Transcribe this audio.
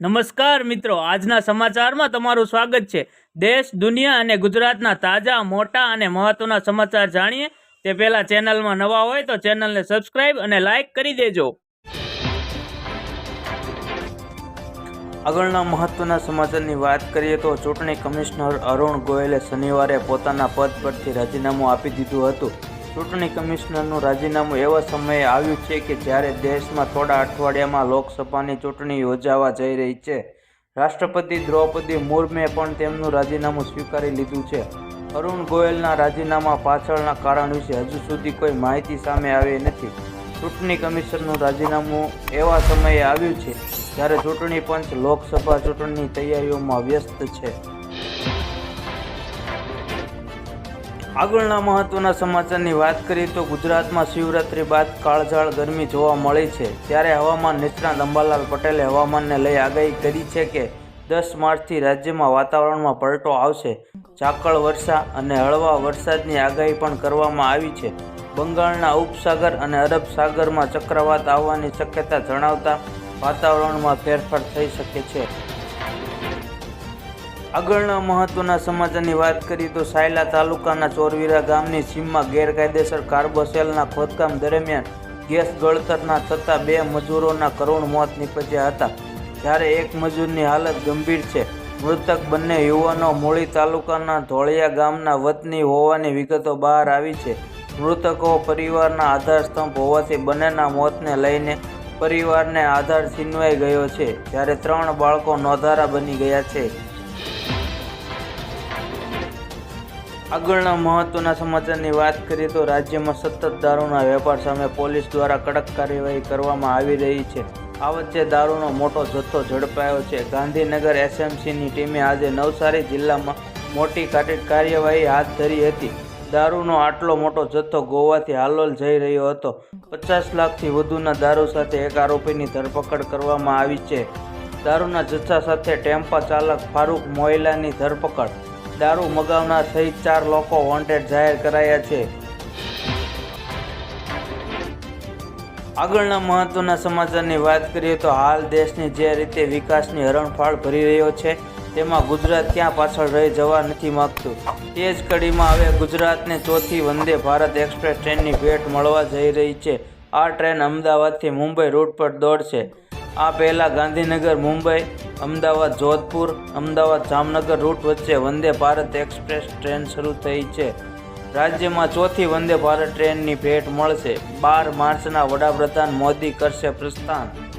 નમસ્કાર મિત્રો, આજના સમાચારમાં તમારું સ્વાગત છે. દેશ, દુનિયા અને ગુજરાતના તાજા, મોટા અને મહત્વના સમાચાર જાણીએ. તે પહેલા ચેનલમાં નવા હોય તો ચેનલને સબસ્ક્રાઇબ અને લાઇક કરી દેજો. આગળના મહત્વના સમાચારની વાત કરીએ તો ચૂંટણી કમિશનર અરુણ ગોયલે શનિવારે પોતાના પદ પરથી રાજીનામું આપી દીધું હતું. ચૂંટણી કમિશનરનું રાજીનામું એવા સમયે આવ્યું છે કે જ્યારે દેશમાં થોડા અઠવાડિયામાં લોકસભાની ચૂંટણી યોજાવા જઈ રહી છે. રાષ્ટ્રપતિ દ્રૌપદી મુર્મે પણ તેમનું રાજીનામું સ્વીકારી લીધું છે. અરુણ ગોયલના રાજીનામા પાછળના કારણ વિશે હજુ સુધી કોઈ માહિતી સામે આવી નથી. ચૂંટણી કમિશનનું રાજીનામું એવા સમયે આવ્યું છે જ્યારે ચૂંટણી પંચ લોકસભા ચૂંટણીની તૈયારીઓમાં વ્યસ્ત છે. આગળના મહત્વના સમાચારની વાત કરીએ તો ગુજરાતમાં શિવરાત્રી બાદ કાળઝાળ ગરમી જોવા મળી છે. ત્યારે હવામાન નિષ્ણાત અંબાલાલ પટેલે હવામાનને લઈ આગાહી કરી છે કે દસ માર્ચથી રાજ્યમાં વાતાવરણમાં પલટો આવશે. ઝાકળ વર્ષા અને હળવા વરસાદની આગાહી પણ કરવામાં આવી છે. બંગાળના ઉપસાગર અને અરબ સાગરમાં ચક્રવાત આવવાની શક્યતા જણાવતા વાતાવરણમાં ફેરફાર થઈ શકે છે. આગળના મહત્વના સમાચારની વાત કરીએ તો સાયલા તાલુકાના ચોરવીરા ગામની સીમમાં ગેરકાયદેસર કાર્બોસેલના ખોદકામ દરમિયાન ગેસ ગળતરના થતાં બે મજૂરોના કરુણ મોત નીપજ્યા હતા. જ્યારે એક મજૂરની હાલત ગંભીર છે. મૃતક બંને યુવાનો મૂળી તાલુકાના ધોળિયા ગામના વતની હોવાની વિગતો બહાર આવી છે. મૃતકો પરિવારના આધારસ્તંભ હોવાથી બંનેના મોતને લઈને પરિવારને આધાર છીનવાઈ ગયો છે. જ્યારે ત્રણ બાળકો નોંધારા બની ગયા છે. આગળના મહત્વના સમાચારની વાત કરીએ તો રાજ્યમાં સતત દારૂના વેપાર સામે પોલીસ દ્વારા કડક કાર્યવાહી કરવામાં આવી રહી છે. આ વચ્ચે દારૂનો મોટો જથ્થો ઝડપાયો છે. ગાંધીનગર એસએમસીની ટીમે આજે નવસારી જિલ્લામાં મોટી કાર્યવાહી હાથ ધરી હતી. દારૂનો આટલો મોટો જથ્થો ગોવાથી હાલોલ જઈ રહ્યો હતો. પચાસ લાખથી વધુના દારૂ સાથે એક આરોપીની ધરપકડ કરવામાં આવી છે. દારૂના જથ્થા સાથે ટેમ્પા ચાલક ફારૂક મોયલાની ધરપકડ દારૂ મગાવનાર સહિત ચાર લોકો વોન્ટેડ જાહેર કરાયા છે. આગળના મહત્વના સમાચારની વાત કરીએ તો હાલ દેશની જે રીતે વિકાસની હરણફાળ ભરી રહ્યો છે, તેમાં ગુજરાત ક્યાં પાછળ રહી જવા નથી માગતું. તે જ કડીમાં હવે ગુજરાતને ચોથી વંદે ભારત એક્સપ્રેસ ટ્રેનની ભેટ મળવા જઈ રહી છે. આ ટ્રેન અમદાવાદથી મુંબઈ રૂટ પર દોડશે. આ પહેલાં ગાંધીનગર, મુંબઈ, અમદાવાદ, જોધપુર, અમદાવાદ, જામનગર રૂટ વચ્ચે વંદે ભારત એક્સપ્રેસ ટ્રેન શરૂ થઈ છે. રાજ્યમાં ચોથી વંદે ભારત ટ્રેનની ભેટ મળશે. બાર માર્ચના વડાપ્રધાન મોદી કરશે પ્રસ્થાન.